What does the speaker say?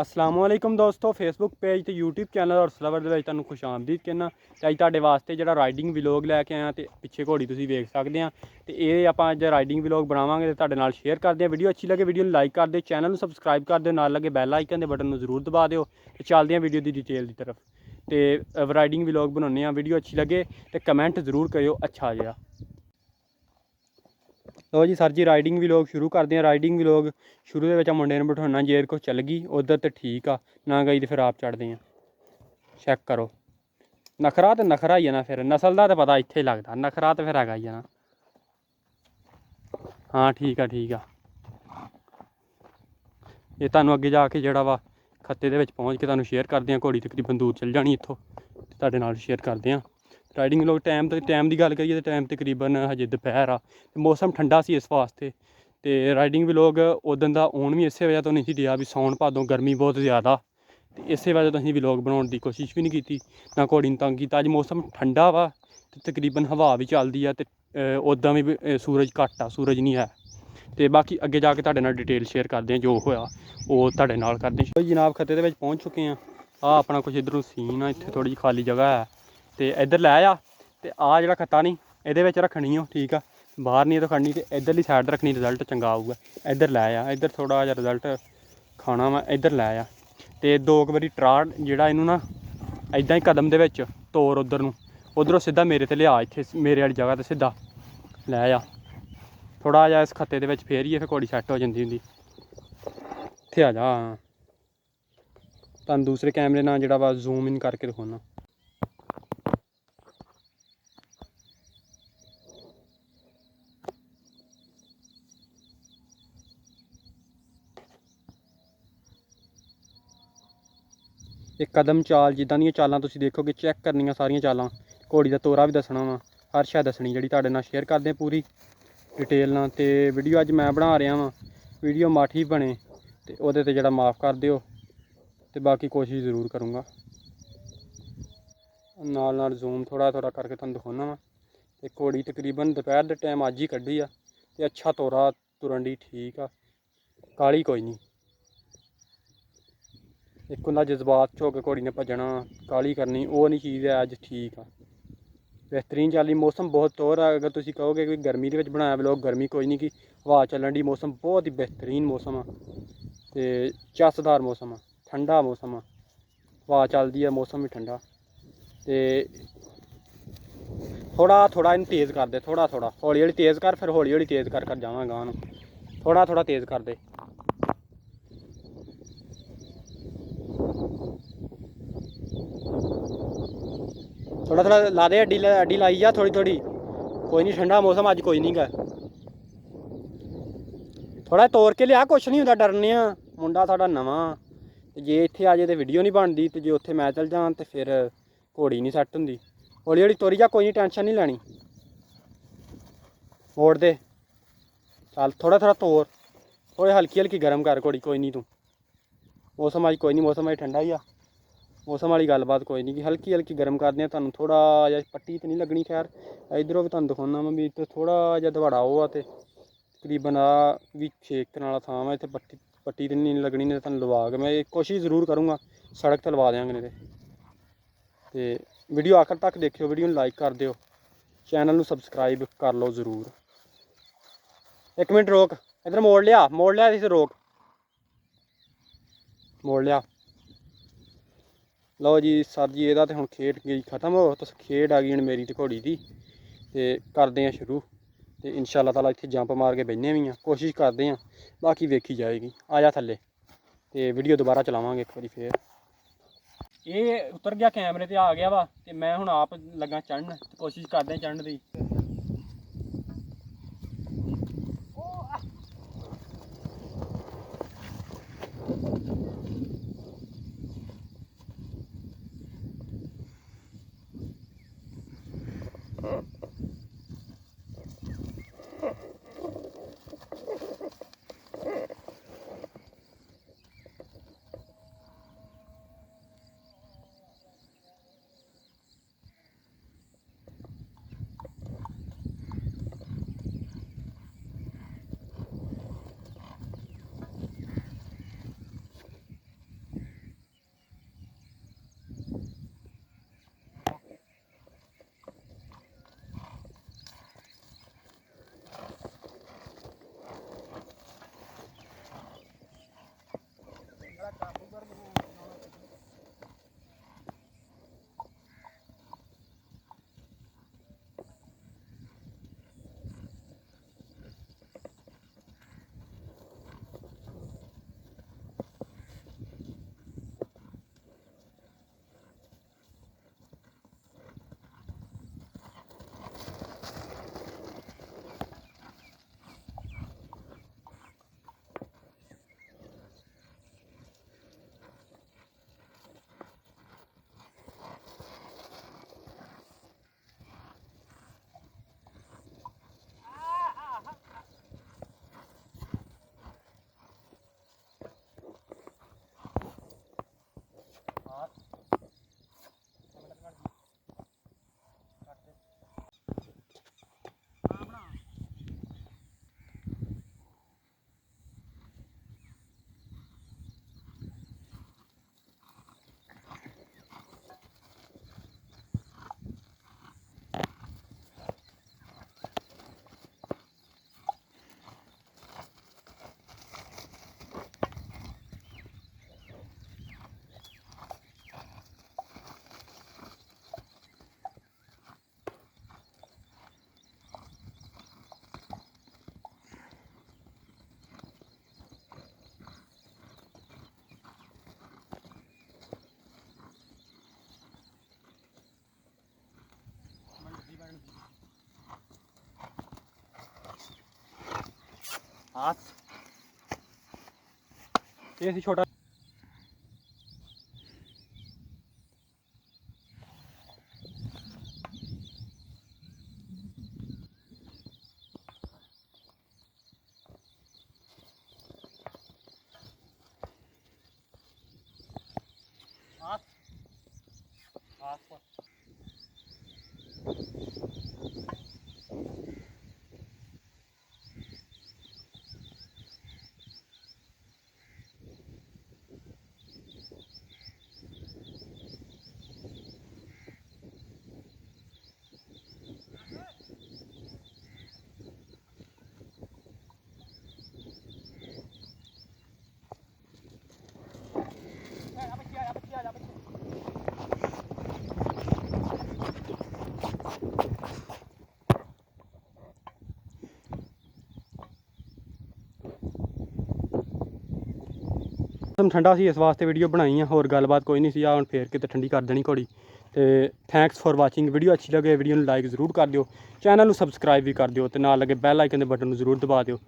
ਅਸਲਾਮ ਵਾਲੇਕੁਮ ਦੋਸਤੋ Facebook page ਤੇ YouTube ਚੈਨਲ ਔਰ ਸਲਵਰ ਦੇ ਵਿੱਚ ਤੁਹਾਨੂੰ ਖੁਸ਼ ਆਮਦੀਦ ਕਹਿਣਾ ਤੇ ਅੱਜ ਤੁਹਾਡੇ ਵਾਸਤੇ ਜਿਹੜਾ ਰਾਈਡਿੰਗ ਵਲੌਗ ਲੈ ਕੇ ਆਇਆ ਤੇ ਪਿੱਛੇ ਘੋੜੀ ਤੁਸੀਂ ਵੇਖ ਸਕਦੇ ਆ। ਤੇ ਇਹ ਆਪਾਂ ਅੱਜ ਰਾਈਡਿੰਗ ਵਲੌਗ ਬਣਾਵਾਂਗੇ ਤੇ ਤੁਹਾਡੇ ਨਾਲ ਸ਼ੇਅਰ ਕਰਦੇ ਆ। ਵੀਡੀਓ ਅੱਛੀ ਲੱਗੇ ਵੀਡੀਓ ਨੂੰ ਲਾਈਕ ਕਰ ਦਿਓ ਚੈਨਲ ਨੂੰ ਸਬਸਕ੍ਰਾਈਬ ਕਰ ਦਿਓ, ਨਾਲ ਲੱਗੇ ਬੈਲ ਆਈਕਨ ਦੇ ਬਟਨ ਨੂੰ ਜ਼ਰੂਰ ਦਬਾ ਦਿਓ ਤੇ ਚੱਲਦੇ ਆ ਵੀਡੀਓ ਦੀ ਡਿਟੇਲ ਦੀ ਤਰਫ। ਤੇ ਰਾਈਡਿੰਗ ਵਲੌਗ ਬਣਾਉਂਦੇ ਆ ਵੀਡੀਓ ਅੱਛੀ ਲੱਗੇ ਤੇ ਕਮੈਂਟ ਜ਼ਰੂਰ ਕਰਿਓ, ਅੱਛਾ ਜਿਹਾ। ਲਓ ਜੀ, ਸਰ ਜੀ ਰਾਈਡਿੰਗ ਵਲੌਗ ਸ਼ੁਰੂ ਕਰਦੇ ਆ ਰਾਈਡਿੰਗ ਵਲੌਗ ਸ਼ੁਰੂ ਦੇ ਵਿੱਚ ਆ ਮੁੰਡੇ ਨੂੰ ਬਿਠਾਉਣਾ, ਜੇ ਕੋ ਚੱਲ ਗਈ, ਉਧਰ ਤੇ ਠੀਕ ਆ। ਨਾ ਗਈ ਤੇ ਫਿਰ ਆਪ ਚੜਦੇ ਆ ਚੈੱਕ ਕਰੋ। ਨਖਰਾ ਤੇ ਨਖਰਾ ਹੀ ਆ ਨਾ ਫਿਰ। ਨਸਲ ਦਾ ਤਾਂ ਪਤਾ ਇੱਥੇ ਹੀ ਲੱਗਦਾ। ਨਖਰਾ ਤੇ ਫਿਰ ਹੈਗਾ ਹੀ ਆ ਨਾ। ਹਾਂ, ਠੀਕ ਆ ਠੀਕ ਆ। ਇਹ ਤੁਹਾਨੂੰ ਅੱਗੇ ਜਾ ਕੇ ਜਿਹੜਾ ਵਾ ਖੱਤੇ ਦੇ ਵਿੱਚ ਪਹੁੰਚ ਕੇ ਤੁਹਾਨੂੰ ਸ਼ੇਅਰ ਕਰਦੇ ਆ ਘੋੜੀ ਤਕਰੀਬਨ ਦੂਰ ਚੱਲ ਜਾਣੀ ਇੱਥੋਂ। ਤੇ ਤੁਹਾਡੇ ਨਾਲ ਸ਼ੇਅਰ ਕਰਦੇ ਆ ਰਾਈਡਿੰਗ ਲੋਕ ਟਾਈਮ ਤੇ ਟਾਈਮ ਦੀ ਗੱਲ ਕਰੀਏ ਤਾਂ ਟਾਈਮ ਤਕਰੀਬਨ ਹਜੇ ਦੁਪਹਿਰ ਆ ਤੇ ਮੌਸਮ ਠੰਡਾ ਸੀ ਇਸ ਵਾਸਤੇ ਤੇ ਰਾਈਡਿੰਗ ਵੀ ਲੋਕ ਉਦੋਂ ਦਾ ਆਉਣ ਵੀ ਇਸੇ ਵਜ੍ਹਾ ਤੋਂ ਨਹੀਂ ਸੀ ਦਿਆ ਵੀ ਸੌਣ ਭਾਦੋਂ ਗਰਮੀ ਬਹੁਤ ਜ਼ਿਆਦਾ ਤੇ ਇਸੇ ਵਜ੍ਹਾ ਤੋਂ ਅਸੀਂ ਵਲੌਗ ਬਣਾਉਣ ਦੀ ਕੋਸ਼ਿਸ਼ ਵੀ ਨਹੀਂ ਕੀਤੀ, ਨਾ ਘੋੜੀ ਨੂੰ ਤੰਗ ਕੀਤਾ। ਅੱਜ ਮੌਸਮ ਠੰਡਾ ਵਾ ਤੇ ਤਕਰੀਬਨ ਹਵਾ ਵੀ ਚੱਲਦੀ ਆ ਤੇ ਉਦਾਂ ਵੀ ਸੂਰਜ ਘੱਟ ਆ, ਸੂਰਜ ਨਹੀਂ ਹੈ। ਤੇ ਬਾਕੀ ਅੱਗੇ ਜਾ ਕੇ ਤੁਹਾਡੇ ਨਾਲ ਡਿਟੇਲ ਸ਼ੇਅਰ ਕਰਦੇ ਆ ਜੋ ਹੋਇਆ, ਉਹ ਤੁਹਾਡੇ ਨਾਲ ਕਰਦੇ ਹਾਂ। ਜਨਾਬ ਖੱਤੇ ਦੇ ਵਿੱਚ ਪਹੁੰਚ ਚੁੱਕੇ ਆ ਆ ਆਪਣਾ ਕੁਝ ਇਧਰੋਂ ਸੀਨ ਆ, ਇੱਥੇ ਥੋੜੀ ਜਿਹੀ ਖਾਲੀ ਜਗ੍ਹਾ ਹੈ। ਤੇ ਇੱਧਰ ਲੈ ਆ, ਤੇ ਆ ਜਿਹੜਾ ਖੱਤਾ ਨਹੀਂ ਇਹਦੇ ਵਿੱਚ ਰੱਖਣੀ ਓ ਠੀਕ ਆ। ਬਾਹਰ ਨਹੀਂ ਇਹ ਤਾਂ ਖੜਨੀ ਤੇ ਇੱਧਰਲੀ ਸਾਈਡ ਰੱਖਣੀ ਰਿਜ਼ਲਟ ਚੰਗਾ ਆਊਗਾ। ਇੱਧਰ ਲੈ ਆ, ਇੱਧਰ ਥੋੜਾ ਜਿਹਾ ਰਿਜ਼ਲਟ ਖਾਣਾ ਵਾ, ਇੱਧਰ ਲੈ ਆ। ਤੇ ਦੋ ਕੁ ਵਾਰੀ ਟਰਾ ਜਿਹੜਾ ਇਹਨੂੰ ਨਾ ਐਦਾਂ ਹੀ ਕਦਮ ਦੇ ਵਿੱਚ ਤੋਰ ਉਧਰ ਨੂੰ। ਉਧਰੋਂ ਸਿੱਧਾ ਮੇਰੇ ਤੇ ਲਿਆ, ਇੱਥੇ ਮੇਰੇ ਵਾਲੀ ਜਗ੍ਹਾ ਤੇ ਸਿੱਧਾ। ਲੈ ਆ। ਥੋੜਾ ਜਿਹਾ ਇਸ ਖੱਤੇ ਦੇ ਵਿੱਚ ਫੇਰ ਹੀ ਇਹ ਫਿਰ ਘੋੜੀ ਸੈੱਟ ਹੋ ਜਾਂਦੀ ਹੁੰਦੀ। ਇੱਥੇ ਆ ਜਾ। ਤੁਹਾਨੂੰ ਦੂਸਰੇ ਕੈਮਰੇ ਨਾਲ ਜਿਹੜਾ ਵਾ ਜ਼ੂਮ ਇਨ ਕਰਕੇ ਦਿਖਾਉਣਾ ਇਹ ਕਦਮ ਚਾਲ, ਜਿੱਦਾਂ ਦੀਆਂ ਚਾਲਾਂ ਤੁਸੀਂ ਦੇਖੋਗੇ ਚੈੱਕ ਕਰਨੀਆਂ ਸਾਰੀਆਂ ਚਾਲਾਂ। ਘੋੜੀ ਦਾ ਤੋਰਾ ਵੀ ਦੱਸਣਾ ਵਾ, ਹਰ ਸ਼ੈ ਦੱਸਣੀ, ਜਿਹੜੀ ਤੁਹਾਡੇ ਨਾਲ ਸ਼ੇਅਰ ਕਰਦੇ ਪੂਰੀ ਡਿਟੇਲ ਨਾਲ। ਤੇ ਵੀਡੀਓ ਅੱਜ ਮੈਂ ਬਣਾ ਰਿਹਾ ਵਾਂ ਵੀਡੀਓ ਮਾਠੀ ਬਣੇ, ਤੇ ਉਹਦੇ ਤੇ ਜਿਹੜਾ ਮਾਫ ਕਰ ਦਿਓ, ਤੇ ਬਾਕੀ ਕੋਸ਼ਿਸ਼ ਜ਼ਰੂਰ ਕਰੂੰਗਾ। ਨਾਲ ਨਾਲ ਜ਼ੂਮ ਥੋੜਾ ਥੋੜਾ ਕਰਕੇ ਤੁਹਾਨੂੰ ਦਿਖਾਉਣਾ ਵਾ। ਤੇ ਘੋੜੀ ਤਕਰੀਬਨ ਦੁਪਹਿਰ ਦੇ ਟਾਈਮ ਅੱਜ ਹੀ ਕੱਢੀ ਆ, ਤੇ ਅੱਛਾ ਤੋਰਾ ਤੁਰਨ ਦੀ ਠੀਕ ਆ ਕਾਲੀ ਕੋਈ ਨਹੀਂ। ਇੱਕ ਹੁੰਦਾ ਜਜ਼ਬਾਤ 'ਚ ਕੇ ਘੋੜੀ ਨੇ ਭੱਜਣਾ ਕਾਲੀ ਕਰਨੀ, ਉਹ ਨਹੀਂ ਚੀਜ਼ ਹੈ, ਅੱਜ ਠੀਕ ਆ। ਬਿਹਤਰੀਨ ਚੱਲੀ ਮੌਸਮ ਬਹੁਤ ਤੋਰ ਆ, ਅਗਰ ਤੁਸੀਂ ਕਹੋਗੇ ਕਿ ਗਰਮੀ ਦੇ ਵਿੱਚ ਬਣਾਇਆ ਵਲੋਗ, ਗਰਮੀ ਕੋਈ ਨਹੀਂ ਕਿ ਹਵਾ ਚੱਲਣ ਦੀ ਮੌਸਮ ਬਹੁਤ ਹੀ ਬਿਹਤਰੀਨ ਮੌਸਮ ਆ। ਤੇ ਚਸਦਾਰ ਮੌਸਮ ਆ, ਠੰਡਾ ਮੌਸਮ ਆ। ਹਵਾ ਚੱਲਦੀ ਆ, ਮੌਸਮ ਵੀ ਠੰਡਾ। ਤੇ ਥੋੜਾ ਥੋੜਾ ਇਹਨੂੰ ਤੇਜ਼ ਕਰ ਦੇ ਥੋੜਾ ਥੋੜਾ ਹੌਲੀ ਹੌਲੀ ਤੇਜ਼ ਕਰ, ਫਿਰ ਹੌਲੀ ਹੌਲੀ ਤੇਜ਼ ਕਰ ਕਰ ਜਾਵਾਂਗਾ ਉਹਨੂੰ ਥੋੜਾ ਥੋੜਾ ਤੇਜ਼ ਕਰ ਦੇ। ਥੋੜਾ ਥੋੜਾ ਲਾ ਦੇ, ਅੱਡੀ ਲਾ- ਅੱਡੀ ਲਾਈ ਜਾ ਥੋੜੀ ਥੋੜੀ ਕੋਈ ਨਹੀਂ, ਠੰਡਾ ਮੌਸਮ, ਅੱਜ ਕੋਈ ਨਹੀਂ ਗਾ। ਥੋੜਾ ਤੋੜ ਕੇ ਲਿਆ, ਕੁਛ ਨਹੀਂ ਹੁੰਦਾ, ਡਰਨੇ ਆ। ਮੁੰਡਾ ਸਾਡਾ ਨਵਾਂ। ਤੇ ਜੇ ਇੱਥੇ ਆ ਜੇ ਤੇ ਵੀਡੀਓ ਨਹੀਂ ਬਣਦੀ, ਤੇ ਜੇ ਉੱਥੇ ਮੈਂ ਚਲ ਜਾਂ ਤੇ ਫਿਰ ਘੋੜੀ ਨਹੀਂ ਸੈੱਟ ਹੁੰਦੀ। ਹੌਲੀ ਹੌਲੀ ਤੋਰੀ ਜਾ, ਕੋਈ ਨਹੀਂ ਟੈਨਸ਼ਨ ਨਹੀਂ ਲੈਣੀ। ਮੋੜ ਦੇ। ਚੱਲ ਥੋੜਾ ਥੋੜਾ ਤੋਰ। ਥੋੜੀ ਹਲਕੀ ਹਲਕੀ ਗਰਮ ਕਰ ਘੋੜੀ, ਕੋਈ ਨਹੀਂ ਤੂੰ। ਮੌਸਮ ਅੱਜ ਕੋਈ ਨਹੀਂ ਮੌਸਮ ਅੱਜ ਠੰਡਾ ਹੀ ਆ। ਮੌਸਮ ਵਾਲੀ ਗੱਲਬਾਤ ਕੋਈ ਨਹੀਂ ਕਿ ਹਲਕੀ ਹਲਕੀ ਗਰਮ ਕਰਦੇ ਆ। ਤੁਹਾਨੂੰ ਥੋੜਾ ਜਿਹਾ ਪੱਟੀ ਤੇ ਨਹੀਂ ਲੱਗਣੀ ਖੈਰ। ਇਧਰੋਂ ਵੀ ਤੁਹਾਨੂੰ ਦਿਖਾਉਣਾ ਮੈਂ ਵੀ ਇੱਥੇ ਥੋੜਾ ਜਿਹਾ ਦਵਾੜਾ ਉਹ ਆ ਤੇ ਤਕਰੀਬਨ ਆ ਵੀ ਛੇਕਣ ਵਾਲਾ ਥਾਂ ਵਾ। ਇੱਥੇ ਪੱਟੀ ਪੱਟੀ ਤੇ ਨਹੀਂ ਲੱਗਣੀ ਨੇ ਤੁਹਾਨੂੰ ਲਵਾ ਕੇ ਮੈਂ ਇਹ ਕੋਸ਼ਿਸ਼ ਜ਼ਰੂਰ ਕਰੂੰਗਾ। ਸੜਕ ਤੇ ਲਵਾ ਦਿਆਂਗੇ ਨੇ ਤੇ। ਤੇ ਵੀਡੀਓ ਆਖਰ ਤੱਕ ਦੇਖਿਓ, ਵੀਡੀਓ ਨੂੰ ਲਾਈਕ ਕਰ ਦਿਓ। ਚੈਨਲ ਨੂੰ ਸਬਸਕ੍ਰਾਈਬ ਕਰ ਲਓ ਜ਼ਰੂਰ। ਇੱਕ ਮਿੰਟ ਰੋਕ। ਇਧਰ ਮੋੜ ਲਿਆ ਮੋੜ ਲਿਆ ਇਸ ਰੋਕ। ਮੋੜ ਲਿਆ। ਲਓ ਜੀ ਸਰ ਜੀ, ਇਹਦਾ ਤੇ ਹੁਣ ਖੇਡ ਗਈ ਖਤਮ ਹੋ, ਤਾਂ ਖੇਡ ਆ ਗਈ ਹੁਣ ਮੇਰੀ ਤੇ ਘੋੜੀ ਦੀ, ਤੇ ਕਰਦੇ ਆ ਸ਼ੁਰੂ, ਤੇ ਇਨਸ਼ਾਅੱਲਾ ਤਾਲਾ ਇੱਥੇ ਜੰਪ ਮਾਰ ਕੇ ਬੈਠਨੇ ਵੀ ਆ ਕੋਸ਼ਿਸ਼ ਕਰਦੇ ਆ ਬਾਕੀ ਵੇਖੀ ਜਾਏਗੀ, ਆ ਜਾ ਥੱਲੇ, ਤੇ ਵੀਡੀਓ ਦੁਬਾਰਾ ਚਲਾਵਾਂਗੇ ਇੱਕ ਵਾਰੀ ਫੇਰ। ਇਹ ਉਤਰ ਗਿਆ ਕੈਮਰੇ ਤੇ, ਆ ਗਿਆ ਵਾ, ਤੇ ਮੈਂ ਹੁਣ ਆਪ ਲੱਗਾ ਚੜਨ ਕੋਸ਼ਿਸ਼ ਕਰਦੇ ਆ ਚੜਨ ਦੀ। ਆਸ ਇਹ ਸੀ ਛੋਟਾ ਮੌਸਮ ਠੰਡਾ ਸੀ, ਇਸ ਵਾਸਤੇ ਵੀਡੀਓ ਬਣਾਈ ਆ, ਹੋਰ ਗੱਲਬਾਤ ਕੋਈ ਨਹੀਂ ਸੀ ਆ ਹੁਣ ਫੇਰ ਕਿਤੇ ਠੰਡੀ ਕਰ ਦੇਣੀ ਘੋੜੀ। ਤੇ ਥੈਂਕਸ ਫॉर ਵਾਚਿੰਗ ਵੀਡੀਓ ਅੱਛੀ ਲੱਗੇ ਵੀਡੀਓ ਨੂੰ ਲਾਈਕ ਜ਼ਰੂਰ ਕਰ ਦਿਓ ਚੈਨਲ ਨੂੰ ਸਬਸਕ੍ਰਾਈਬ ਵੀ ਕਰ ਦਿਓ ਤੇ ਨਾਲ ਲੱਗੇ ਬੈਲ ਆਈਕਨ ਦੇ ਬਟਨ ਨੂੰ ਜ਼ਰੂਰ ਦਬਾ ਦਿਓ।